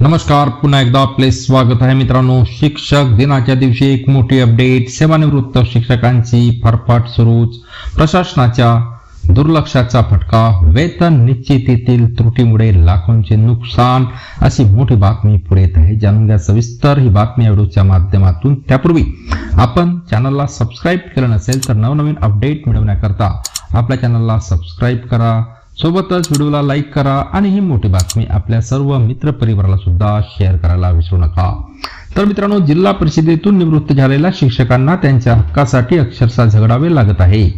नमस्कार पुन्हा एकदा आपले स्वागत आहे मित्रांनो. शिक्षक दिनाच्या दिवशी एक मोठी अपडेट सेवानिवृत्त शिक्षकांची फरफट सुरूच. प्रशासनाच्या दुर्लक्षाचा फटका. वेतन निश्चितीतील त्रुटीमुळे लाखोंचे नुकसान. अशी मोठी बातमी पुढे येत आहे. जाणून घ्या सविस्तर ही बातमी या व्हिडिओच्या माध्यमातून. त्यापूर्वी आपण चॅनलला सबस्क्राईब केलं नसेल तर नवनवीन अपडेट मिळवण्याकरता आपल्या चॅनलला सबस्क्राईब करा. सोबतच व्हिडिओला लाईक करा आणि ही मोठी बातमी आपल्या सर्व मित्र परिवाराला सुद्धा शेअर करायला विसरू नका. तर मित्रांनो जिल्हा परिषदेतून निवृत्त झालेल्या शिक्षकांना त्यांच्या हक्कासाठी अक्षरशः झगडावे लागत आहे.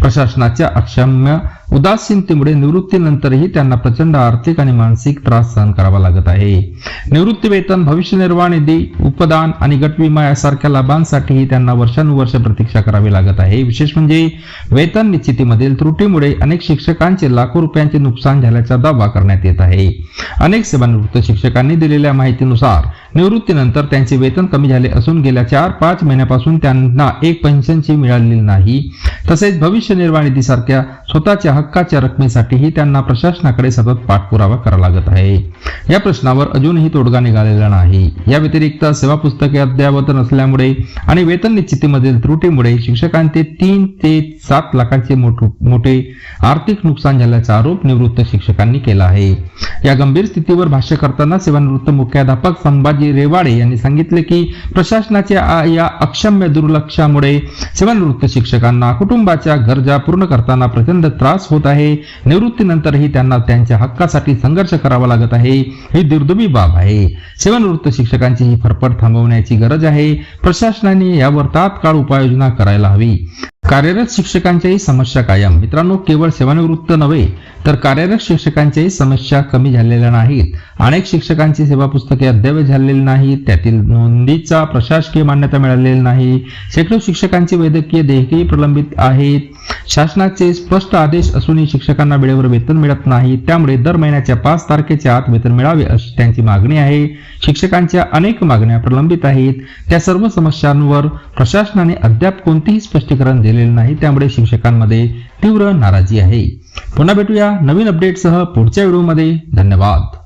प्रशासनाच्या अक्षम्य उदासीनतेमुळे निवृत्तीनंतरही त्यांना प्रचंड आर्थिक आणि मानसिक त्रास सहन करावा लागत आहे. निवृत्ती वेतन भविष्य निर्वाह निधी उपदान आणि गट विमा यासारख्या लाभांसाठीही त्यांना वर्षानुवर्ष प्रतीक्षा करावी लागत आहे. विशेष म्हणजे वेतन निश्चितीमधील त्रुटीमुळे अनेक शिक्षकांचे लाखो रुपयांचे नुकसान झाल्याचा दावा करण्यात येत आहे. अनेक सेवानिवृत्त शिक्षकांनी दिलेल्या माहितीनुसार निवृत्तीनंतर त्यांच्या त्यांचे वेतन कमी झाले असून गेल्या चार पाच महिन्यापासून त्यांना एक पेन्शनची मिळालेली नाही. तसेच भविष्य निर्वाह निधीसारख्या स्वतःच्या हक्काच्या रकमेसाठीही त्यांना प्रशासनाकडे सतत पाठपुरावा करावा लागत आहे. या प्रश्नावर अजूनही तोडगा निघालेला नाही. या व्यतिरिक्त सेवा पुस्तके अद्ययावत नसल्यामुळे आणि वेतन निश्चितीमधील त्रुटीमुळे शिक्षकांचे तीन ते सात लाखांचे मोठे आर्थिक नुकसान झाल्याचा आरोप निवृत्त शिक्षकांनी केला आहे. या गंभीर स्थितीवर भाष्य करताना सेवानिवृत्त मुख्याध्यापक संभाजी रेवाडे यांनी सांगितले की प्रशासनाच्या या अक्षम्य दुर्लक्षामुळे सेवानिवृत्त शिक्षकांना कुटुंबाच्या गरजा पूर्ण करताना प्रचंड त्रास होत आहे. निवृत्तीनंतरही त्यांना त्यांच्या हक्कासाठी संघर्ष करावा लागत आहे. ही दुर्दैवी बाब आहे. सेवानिवृत्त शिक्षकांची ही फरफड थांबवण्याची गरज आहे. प्रशासनाने यावर तात्काळ उपाययोजना करायला हवी. कार्यरत शिक्षकांच्याही समस्या कायम. मित्रांनो केवळ सेवानिवृत्त नव्हे तर कार्यरत शिक्षकांच्याही समस्या कमी झालेल्या नाहीत. अनेक शिक्षकांची सेवा पुस्तके अद्यावत झालेली नाहीत. त्यातील नोंदीचा प्रशासकीय मान्यता मिळालेली नाही. शेकडो शिक्षकांची वैद्यकीय देयकेही प्रलंबित आहेत. शासनाचे स्पष्ट आदेश असूनही शिक्षकांना वेळेवर वेतन मिळत नाही. त्यामुळे दर महिन्याच्या पाच तारखेच्या आत वेतन मिळावे अशी त्यांची मागणी आहे. शिक्षकांच्या अनेक मागण्या प्रलंबित आहेत. त्या सर्व समस्यांवर प्रशासनाने अद्याप कोणतेही स्पष्टीकरण दिलेले नाही त्यामुळे शिक्षकांमध्ये तीव्र नाराजी आहे. पुन्हा भेटूया नवीन अपडेटसह पुढच्या व्हिडिओमध्ये धन्यवाद.